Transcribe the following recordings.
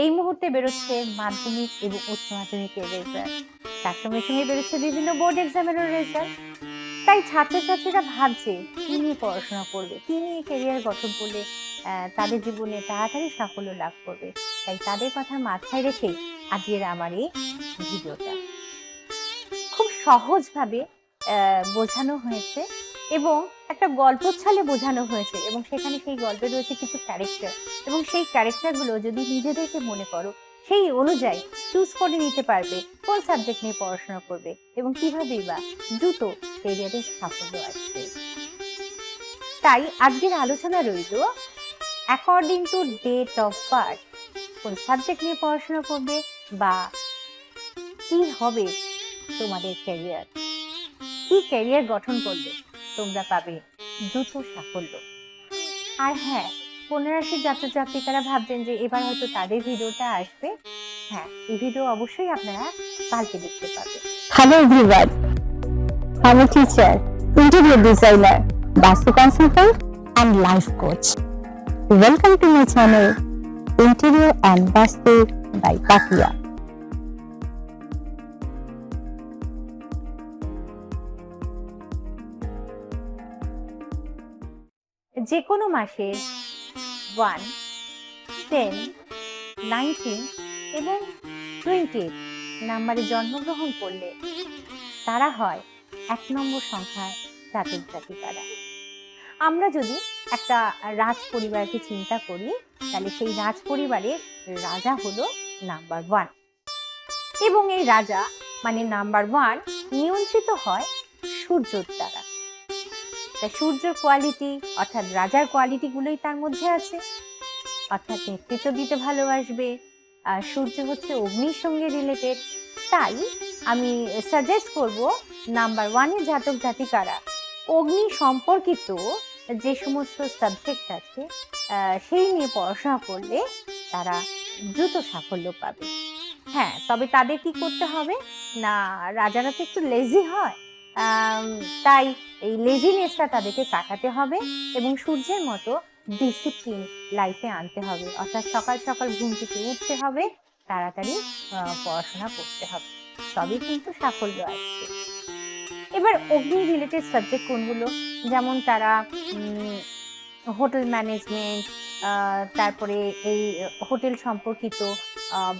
এই মুহূর্তে বেরোচ্ছে মাধ্যমিক এবং উচ্চ মাধ্যমিকের রেজাল্ট তার সঙ্গে সঙ্গে বেরোচ্ছে বিভিন্ন বোর্ড এক্সামেরও রেজাল্ট তাই ছাত্রছাত্রীরা ভাবছে, কি নিয়ে পড়াশোনা করবে? কি নিয়ে কেরিয়ার গঠন করলে তাদের জীবনে তাড়াতাড়ি সাফল্য লাভ করবে? তাই তাদের কথা মাথায় রেখে আজকের আমার এই ভিডিওটা। খুব সহজভাবে বোঝানো হয়েছে। এবং একটা গল্প ছলে বোঝানো হয়েছে এবং সেখানে সেই গল্পে রয়েছে কিছু ক্যারেক্টার এবং সেই ক্যারেক্টারগুলো যদি নিজেদেরকে মনে করো, সেই অনুযায়ী চুজ করে নিতে পারবে, কোন সাবজেক্ট নিয়ে পড়াশোনা করবে এবং কিভাবেই বা দ্রুত কেরিয়ারে সাফল্য আসবে। তাই আজকের আলোচনা রইল according to date of birth কোন সাবজেক্ট নিয়ে পড়াশোনা করবে বা কি হবে তোমাদের ক্যারিয়ার কি ক্যারিয়ার গঠন করলে তোমরা পাবে দ্রুত সাফল্য। আর হ্যাঁ পুনরাশির যাত্রা যাত্রিকারা ভাবছেন যে এবার হয়তো তাদের ভিডিওটা আসবে। হ্যাঁ এই ভিডিও অবশ্যই আপনারা কালকে দেখতে পাবেন। হ্যালো এভরিওয়ান আমি teacher interior designer vastu consultant and life coach welcome to my channel interior and vastu by পাকিয়া যে কোনো মাসে ওয়ান, টেন, নাইনটিন এবং টোয়েন্টি নাম্বারে জন্মগ্রহণ করলে তারা হয় এক নম্বর সংখ্যার জাতক জাতিকারা। আমরা যদি একটা রাজ পরিবারকে চিন্তা করি, তাহলে সেই রাজ পরিবারের রাজা হলো নাম্বার ওয়ান। এবং এই রাজা মানে নাম্বার ওয়ান নিয়ন্ত্রিত হয় সূর্যর দ্বারা তা সূর্যের কোয়ালিটি অর্থাৎ রাজার কোয়ালিটি গুলোই তার মধ্যে আছে। অর্থাৎ নেতৃত্ব দিতে ভালোবাসবে, আর সূর্য হচ্ছে অগ্নির সঙ্গে রিলেটেড তাই আমি সাজেস্ট করব নাম্বার ওয়ানের জাতক জাতিকারা, অগ্নি সম্পর্কিত যে সমস্ত সাবজেক্ট আছে সেই নিয়ে পড়াশোনা করলে তারা দ্রুত সাফল্য পাবে। হ্যাঁ তবে তাদের কি করতে হবে? না, রাজারা তো একটু লেজি হয়। তাই এই লেজিনেসটা তাদেরকে কাটাতে হবে এবং সূর্যের মতো ডিসিপ্লিন লাইফে আনতে হবে। অর্থাৎ সকাল সকাল ঘুম থেকে উঠতে হবে, তাড়াতাড়ি পড়াশোনা করতে হবে। তবেই কিন্তু সাফল্য আসবে এবার অগ্নি রিলেটেড সাবজেক্ট কোনগুলো? যেমন তারা হোটেল ম্যানেজমেন্ট তারপরে এই হোটেল সম্পর্কিত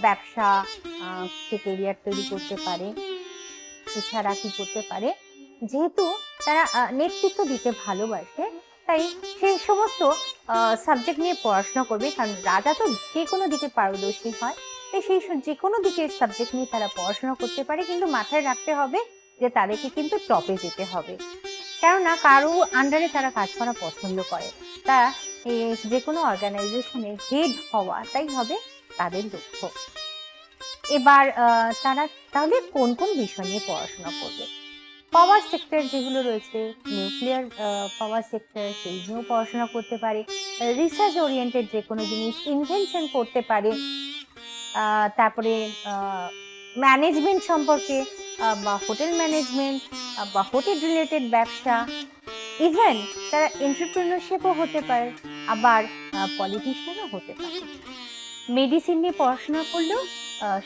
ব্যবসা কেরিয়ার তৈরি করতে পারে, এছাড়া কি করতে পারে? যেহেতু তারা নেতৃত্ব দিতে ভালোবাসে, তাই সেই সমস্ত সাবজেক্ট নিয়ে পড়াশোনা করবে। কারণ রাজা তো যে কোনো দিকে পারদর্শী হয়, তাই সেই যে কোনো দিকে সাবজেক্ট নিয়ে তারা পড়াশোনা করতে পারে। কিন্তু মাথায় রাখতে হবে যে তাদেরকে কিন্তু টপে যেতে হবে। কেননা কারও আন্ডারে তারা কাজ করা পছন্দ করে। তা যে কোনো অর্গানাইজেশনের হেড হওয়া, তাই হবে তাদের লক্ষ্য। এবার তারা তাহলে কোন কোন বিষয় নিয়ে পড়াশোনা করবে? পাওয়ার সেক্টর যেগুলো রয়েছে নিউক্লিয়ার পাওয়ার সেক্টর সেই নিয়েও পড়াশোনা করতে পারে রিসার্চ ওরিয়েন্টেড যে কোনো জিনিস ইনভেনশন করতে পারে তারপরে ম্যানেজমেন্ট সম্পর্কে বা হোটেল ম্যানেজমেন্ট বা হোটেল রিলেটেড ব্যবসা ইভেন তারা এন্টারপ্রেনারশিপও হতে পারে, আবার পলিটিশিয়ানও হতে পারে। মেডিসিন নিয়ে পড়াশোনা করলেও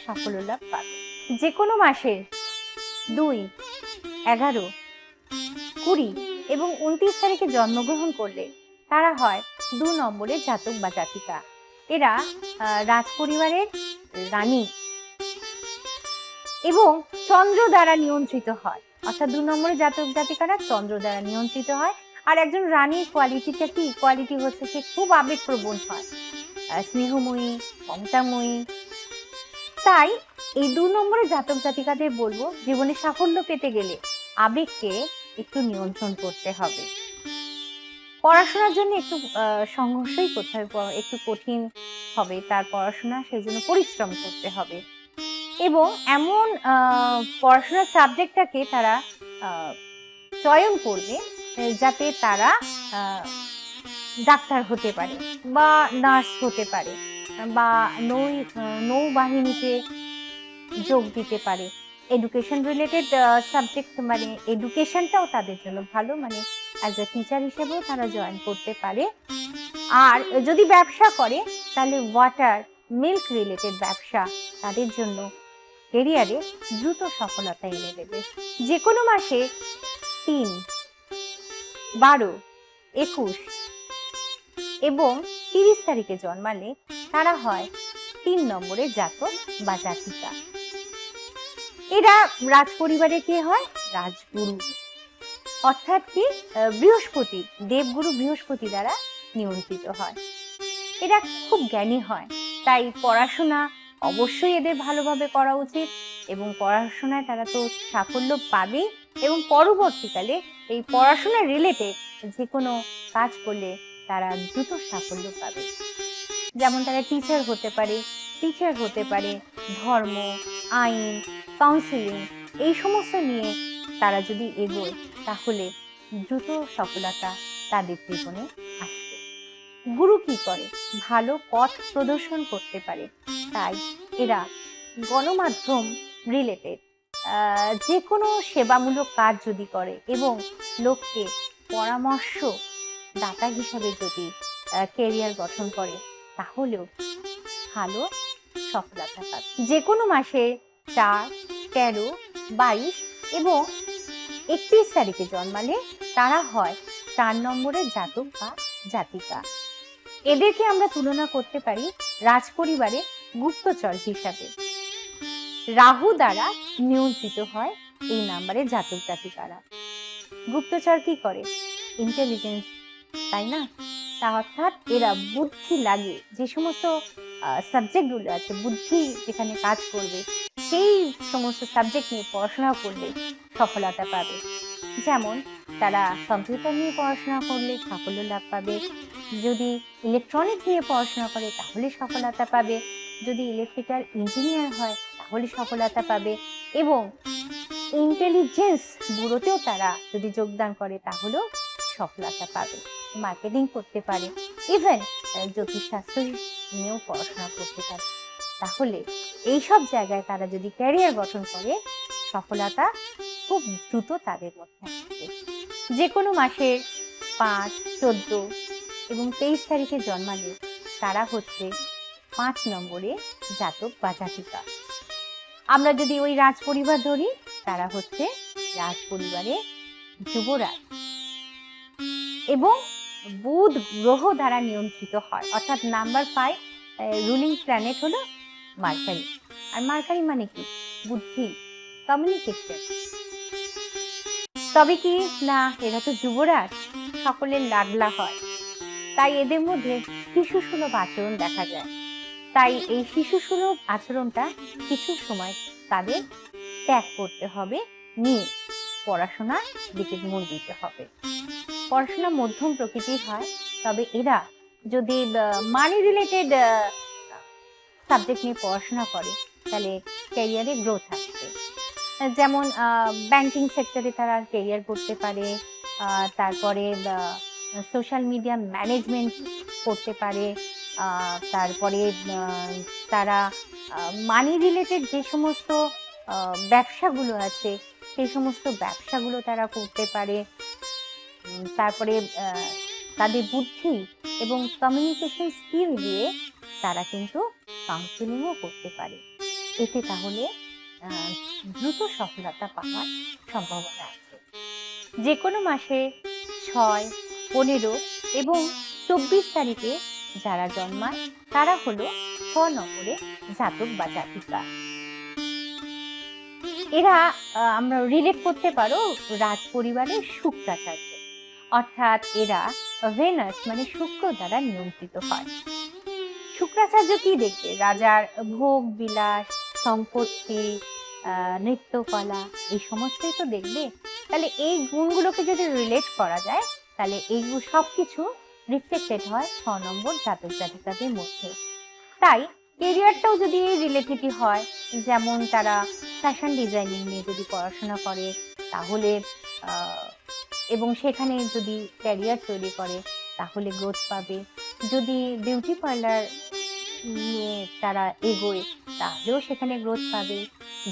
সাফল্য লাভ পাবে। যে কোনো মাসের দুই এগারো। কুড়ি এবং উনত্রিশ তারিখে জন্মগ্রহণ করলে তারা হয় দু নম্বরের জাতক বা জাতিকা। এরা আহ, রাজপরিবারের রানী এবং চন্দ্র দ্বারা নিয়ন্ত্রিত হয়। অর্থাৎ দু নম্বরের জাতক জাতিকারা চন্দ্র দ্বারা নিয়ন্ত্রিত হয়। আর একজন রানীর কোয়ালিটিটা কি? কোয়ালিটি হচ্ছে সে খুব আবেগপ্রবণ হয়। স্নেহময়ী মমতাময়ী। তাই এই দু নম্বরের জাতক জাতিকাদের বলব, জীবনে সাফল্য পেতে গেলে আবেগকে একটু নিয়ন্ত্রণ করতে হবে। পড়াশোনার জন্য একটু সংঘর্ষই করতে হবে একটু কঠিন হবে, তার পড়াশোনা সেই জন্য পরিশ্রম করতে হবে। এবং এমন পড়াশোনার সাবজেক্টটাকে তারা চয়ন করবে যাতে তারা ডাক্তার হতে পারে বা নার্স হতে পারে বা নৌ নৌবাহিনীতে যোগ দিতে পারে। এডুকেশন রিলেটেড সাবজেক্ট মানে এডুকেশনটাও তাদের জন্য ভালো মানে অ্যাজ এ টিচার হিসেবেও তারা জয়েন করতে পারে। আর যদি ব্যবসা করে, তাহলে ওয়াটার মিল্ক রিলেটেড ব্যবসা তাদের জন্য কেরিয়ারে দ্রুত সফলতা এনে দেবে। যে কোনো মাসে তিন, বারো, একুশ এবং তিরিশ তারিখে জন্মালে তারা হয় তিন নম্বরে জাতক বা জাতিকা। এরা রাজ পরিবারে কে হয়? রাজগুরু। অর্থাৎ কি? বৃহস্পতি, দেবগুরু বৃহস্পতি দ্বারা নিয়ন্ত্রিত হয়। এরা খুব জ্ঞানী হয়, তাই পড়াশোনা অবশ্যই এদের ভালোভাবে করা উচিত এবং পড়াশোনায় তারা তো সাফল্য পাবেই এবং পরবর্তীকালে এই পড়াশোনা রিলেটেড যে কোনো কাজ করলে তারা দ্রুত সাফল্য পাবে। যেমন তারা টিচার হতে পারে টিচার হতে পারে ধর্ম, আইন কাউন্সিলিং এই সমস্ত নিয়ে তারা যদি এগোয়, তাহলে দ্রুত সফলতা তাদের জীবনে আসবে। গুরু কি করে? ভালো পথ প্রদর্শন করতে পারে। তাই এরা গণমাধ্যম রিলেটেড যে কোনো সেবামূলক কাজ যদি করে এবং লোককে পরামর্শ দাতা হিসাবে যদি কেরিয়ার গঠন করে, তাহলেও ভালো সফলতা পাবে। যে কোনো মাসে চার তেরো, বাইশ এবং একত্রিশ তারিখে জন্মালে তারা হয় চার নম্বরের জাতক বা জাতিকা। এদেরকে আমরা তুলনা করতে পারি রাজপরিবারে গুপ্তচর হিসাবে। রাহু দ্বারা নিয়ন্ত্রিত হয় এই নাম্বারে জাতক জাতিকারা। গুপ্তচর কি করে? ইন্টেলিজেন্স তাই না? তা অর্থাৎ এরা বুদ্ধি লাগে। যে সমস্ত সাবজেক্টগুলো আছে, বুদ্ধি যেখানে কাজ করবে সেই সমস্ত সাবজেক্ট নিয়ে পড়াশোনা করলে সফলতা পাবে। যেমন, তারা কম্পিউটার নিয়ে পড়াশোনা করলে সাফল্য লাভ পাবে। যদি ইলেকট্রনিক্স নিয়ে পড়াশোনা করে, তাহলে সফলতা পাবে। যদি ইলেকট্রিক্যাল ইঞ্জিনিয়ার হয়, তাহলে সফলতা পাবে। এবং ইন্টেলিজেন্স ব্যুরোতেও তারা যদি যোগদান করে, তাহলেও সফলতা পাবে। মার্কেটিং করতে পারে। ইভেন জ্যোতিষশাস্ত্র নিয়েও পড়াশোনা করতে পারে। তাহলে এইসব জায়গায় তারা যদি ক্যারিয়ার গঠন করে, সফলতা খুব দ্রুত তাদের মধ্যে আসবে। যে কোনো মাসের পাঁচ, চোদ্দ এবং তেইশ তারিখে জন্মালে তারা হচ্ছে পাঁচ নম্বরে জাতক বা জাতিকা। আমরা যদি ওই রাজ পরিবার ধরি, তারা হচ্ছে রাজ পরিবারে যুবরাজ। এবং বুধ গ্রহ দ্বারা নিয়ন্ত্রিত হয়, অর্থাৎ নাম্বার ফাইভ রুলিং প্ল্যানেট হলো মার্কারি। আর মার্কারি মানে কি? বুদ্ধি। কমিউনিকেশন তবে কি? না, এরা তো যুবরাজ। সকলের লাডলা হয়। তাই এদের মধ্যে শিশু সুলভ আচরণ দেখা যায়। তাই এই শিশু সুলভ আচরণটা কিছু সময় তাদের ত্যাগ করতে হবে, নিয়ে পড়াশোনার দিকে মন দিতে হবে। পড়াশোনা মধ্যম প্রকৃতির হয়, তবে এরা যদি মানি রিলেটেড সাবজেক্ট নিয়ে পড়াশোনা করে, তাহলে ক্যারিয়ারে গ্রোথ আসবে। যেমন ব্যাংকিং সেক্টরে তারা ক্যারিয়ার করতে পারে তারপরে সোশ্যাল মিডিয়া ম্যানেজমেন্ট করতে পারে তারপরে তারা মানি রিলেটেড যে সমস্ত ব্যবসাগুলো আছে, সেই সমস্ত ব্যবসাগুলো তারা করতে পারে। তারপরে তাদের বুদ্ধি এবং কমিউনিকেশন স্কিল দিয়ে তারা কিন্তু কাউন্সিলিংও করতে পারে। এতে তাহলে দ্রুত সফলতা পাওয়ার সম্ভাবনা আছে। যে কোনো মাসে ছয়, পনেরো এবং চব্বিশ তারিখে যারা জন্মায়, তারা হলো ছ নম্বরে জাতক বা জাতিকা। এরা আমরা রিলেট করতে পারো রাজ পরিবারের শুক্রাচার্য। অর্থাৎ এরা ভেনাস মানে শুক্র দ্বারা নিয়ন্ত্রিত হয়। শুক্রাচার্য কি দেখবে রাজার ভোগ, বিলাস, সম্পত্তি নৃত্যকলা, এই সমস্তই তো দেখবে। তাহলে এই গুণগুলোকে যদি রিলেট করা যায়, তাহলে এই সব কিছু রিফ্লেক্টেড হয় ছ নম্বর জাতক জাতিকাদের মধ্যে। তাই কেরিয়ারটাও যদি রিলেটেডই হয়, যেমন তারা ফ্যাশন ডিজাইনিং নিয়ে যদি পড়াশোনা করে, তাহলে এবং সেখানে যদি ক্যারিয়ার তৈরি করে, তাহলে গ্রোথ পাবে। যদি বিউটি পার্লার নিয়ে তারা এগোয়, তাহলেও সেখানে গ্রোথ পাবে।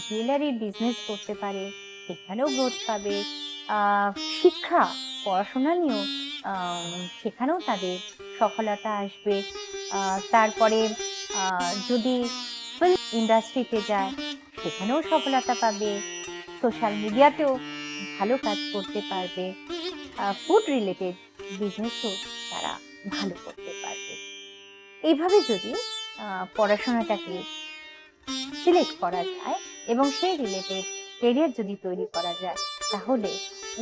জুয়েলারির বিজনেস করতে পারে, সেখানেও গ্রোথ পাবে। শিক্ষা, পড়াশোনা নিয়েও সেখানেও তাদের সফলতা আসবে। তারপরে যদি ফিল্ম ইন্ডাস্ট্রিতে যায়, সেখানেও সফলতা পাবে। সোশ্যাল মিডিয়াতেও ভালো কাজ করতে পারবে। ফুড রিলেটেড বিজনেসও তারা ভালো করতে এইভাবে যদি পড়াশোনাটাকে সিলেক্ট করা যায় এবং সেই রিলেটেড কেরিয়ার যদি তৈরি করা যায়, তাহলে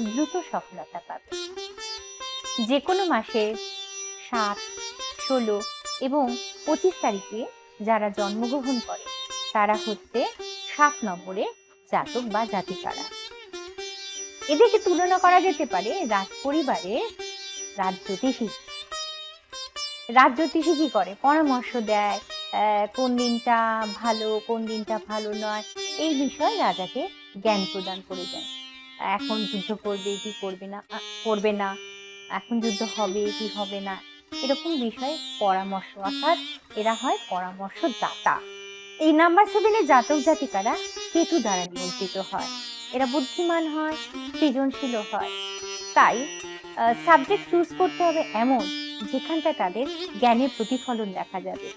দ্রুত সফলতা পাবে। যে কোনো মাসে সাত, ষোলো এবং পঁচিশ তারিখে যারা জন্মগ্রহণ করে, তারা হচ্ছে সাত নম্বরে জাতক বা জাতিকারা। এদেরকে তুলনা করা যেতে পারে রাজ পরিবারে রাজ জ্যোতিষী। রাজ জ্যোতিষী কি করে? পরামর্শ দেয় কোন দিনটা ভালো, কোন দিনটা ভালো নয়, এই বিষয়ে রাজাকে জ্ঞান প্রদান করে দেয়। এখন যুদ্ধ করবে, কি করবে না? করবে না। এখন যুদ্ধ হবে, কি হবে না? এরকম বিষয়ে পরামর্শ, অর্থাৎ এরা হয় পরামর্শ দাতা এই নাম্বার সেভেনের জাতক জাতিকারা কেতু দ্বারা নিয়ন্ত্রিত হয়। এরা বুদ্ধিমান হয় সৃজনশীল হয়। তাই সাবজেক্ট চুজ করতে হবে এমন যেখানটা তাদের জ্ঞানের প্রতিফলন দেখা যাবে।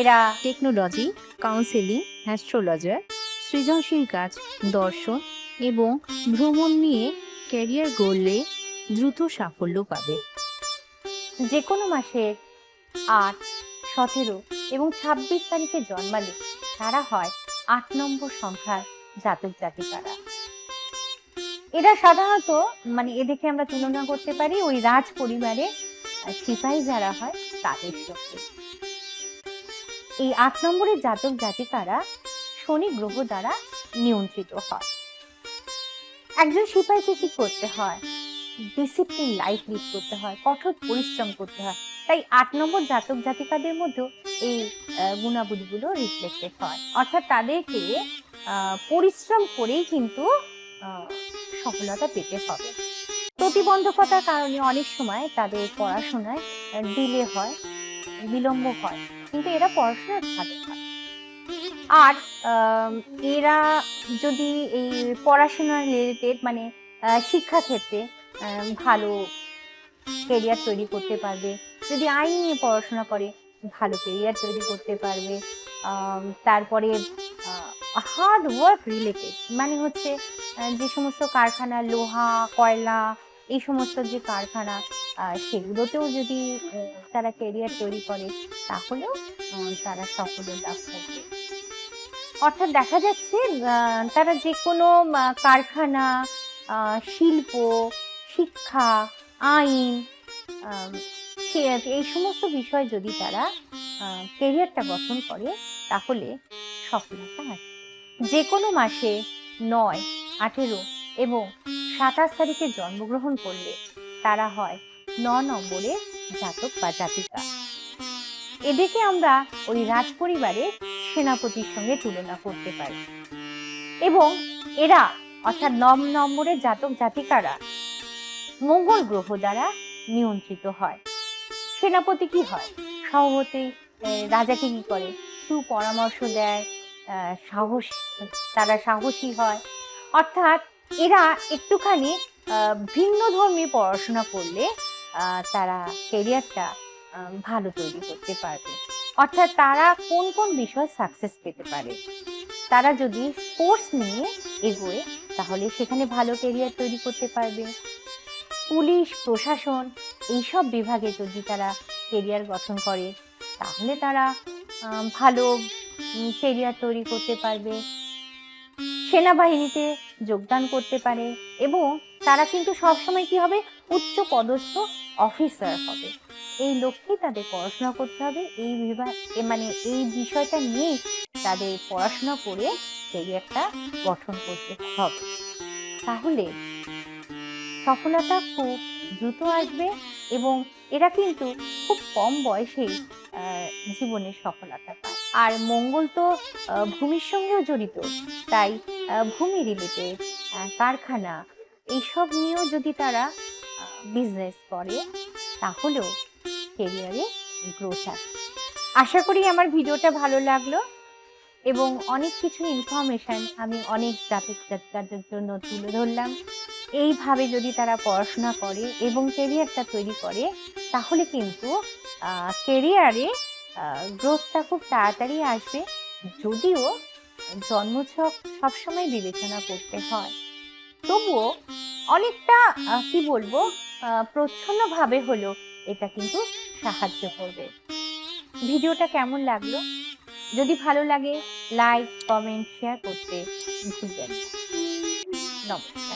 এরা টেকনোলজি কাউন্সেলিং অ্যাস্ট্রোলজার সৃজনশীল কাজ দর্শন এবং ভ্রমণ নিয়ে ক্যারিয়ার গড়লে দ্রুত সাফল্য পাবে। যে কোনো মাসের আট সতেরো এবং ছাব্বিশ তারিখে জন্মালে তারা হয় আট নম্বর সংখ্যার জাতক জাতিকারা। এরা সাধারণত মানে এদেরকে আমরা তুলনা করতে পারি ওই রাজ পরিবারে সিপাহী যারা হয়, তাদের সঙ্গে। এই আট নম্বরের জাতক জাতিকারা শনি গ্রহ দ্বারা নিয়ন্ত্রিত হয়। একজন সিপাহীকে কি করতে হয়? ডিসিপ্লিন লাইফ লিড করতে হয়, কঠোর পরিশ্রম করতে হয়। তাই আট নম্বর জাতক জাতিকাদের মধ্যেও এই গুণাবলীগুলো রিফ্লেক্টেড হয়। অর্থাৎ তাদেরকে পরিশ্রম করেই কিন্তু সফলতা পেতে হবে। প্রতিবন্ধকতার কারণে অনেক সময় তাদের পড়াশোনায় ডিলে হয়, বিলম্ব হয়। কিন্তু এরা পড়াশোনায় ভালো হয়। আর এরা যদি এই পড়াশোনার রিলেটেড মানে শিক্ষাক্ষেত্রে ভালো কেরিয়ার তৈরি করতে পারবে, যদি আইন নিয়ে পড়াশোনা করে, ভালো কেরিয়ার তৈরি করতে পারবে তারপরে হার্ড ওয়ার্ক রিলেটেড মানে হচ্ছে যে সমস্ত কারখানা, লোহা, কয়লা এই সমস্ত যে কারখানা সেগুলোতেও যদি তারা কেরিয়ার তৈরি করে, তাহলেও তারা সাফল্য লাভ করবে। অর্থাৎ দেখা যাচ্ছে তারা যে কোনো কারখানা শিল্প, শিক্ষা, আইন এই সমস্ত বিষয় যদি তারা কেরিয়ারটা গঠন করে, তাহলে সফলতা আসবে। যে কোনো মাসে নয়, আঠেরো এবং সাতাশ তারিখে জন্মগ্রহণ করলে তারা হয় ন নম্বরে জাতক বা জাতিকা। এদেরকে আমরা ওই রাজ পরিবারের সেনাপতির সঙ্গে তুলনা করতে পারি। এবং এরা অর্থাৎ নম নম্বরের জাতক জাতিকারা মঙ্গল গ্রহ দ্বারা নিয়ন্ত্রিত হয়। সেনাপতি কি হয়? আহ, রাজাকে কি করে? সুপরামর্শ দেয় সাহস তারা সাহসী হয়। অর্থাৎ এরা একটুখানি ভিন্ন ধর্মী পড়াশোনা করলে তারা কেরিয়ারটা ভালো তৈরি করতে পারবে। অর্থাৎ তারা কোন কোন বিষয়ে সাকসেস পেতে পারে? তারা যদি স্পোর্টস নিয়ে এগোয়, তাহলে সেখানে ভালো কেরিয়ার তৈরি করতে পারবে। পুলিশ, প্রশাসন, এইসব বিভাগে যদি তারা কেরিয়ার গঠন করে, তাহলে তারা ভালো কেরিয়ার তৈরি করতে পারবে। সেনাবাহিনীতে যোগদান করতে পারে এবং তারা কিন্তু সবসময় কি হবে? উচ্চ পদস্থ অফিসার হবে। এই লক্ষ্যেই তাদের পড়াশোনা করতে হবে। এই বিভাগ মানে এই বিষয়টা নিয়েই তাদের পড়াশোনা করে কেরিয়ারটা গঠন করতে হবে। তাহলে সফলতা খুব দ্রুত আসবে এবং এরা কিন্তু খুব কম বয়সেই আহ, জীবনে সফলতা পায়। আর মঙ্গল তো ভূমির সঙ্গেও জড়িত তাই ভূমি রিলেটেড কারখানা, এইসব নিয়েও যদি তারা বিজনেস করে, তাহলেও কেরিয়ারে গ্রোথ আসবে আশা করি আমার ভিডিওটা ভালো লাগল এবং অনেক কিছু ইনফরমেশন আমি অনেক জাতক জাতিকাদের জন্য তুলে ধরলাম। এইভাবে যদি তারা পড়াশোনা করে এবং কেরিয়ারটা তৈরি করে, তাহলে কিন্তু কেরিয়ারে গ্রোথটা খুব তাড়াতাড়ি আসবে। যদিও জন্মছক সবসময় বিবেচনা করতে হয়। তবুও অনেকটা কি বলব প্রচ্ছন্ন ভাবে হলো এটা কিন্তু সাহায্য করবে। ভিডিওটা কেমন লাগল? যদি ভালো লাগে লাইক কমেন্ট শেয়ার করতে ভুলবেন না। নমস্কার।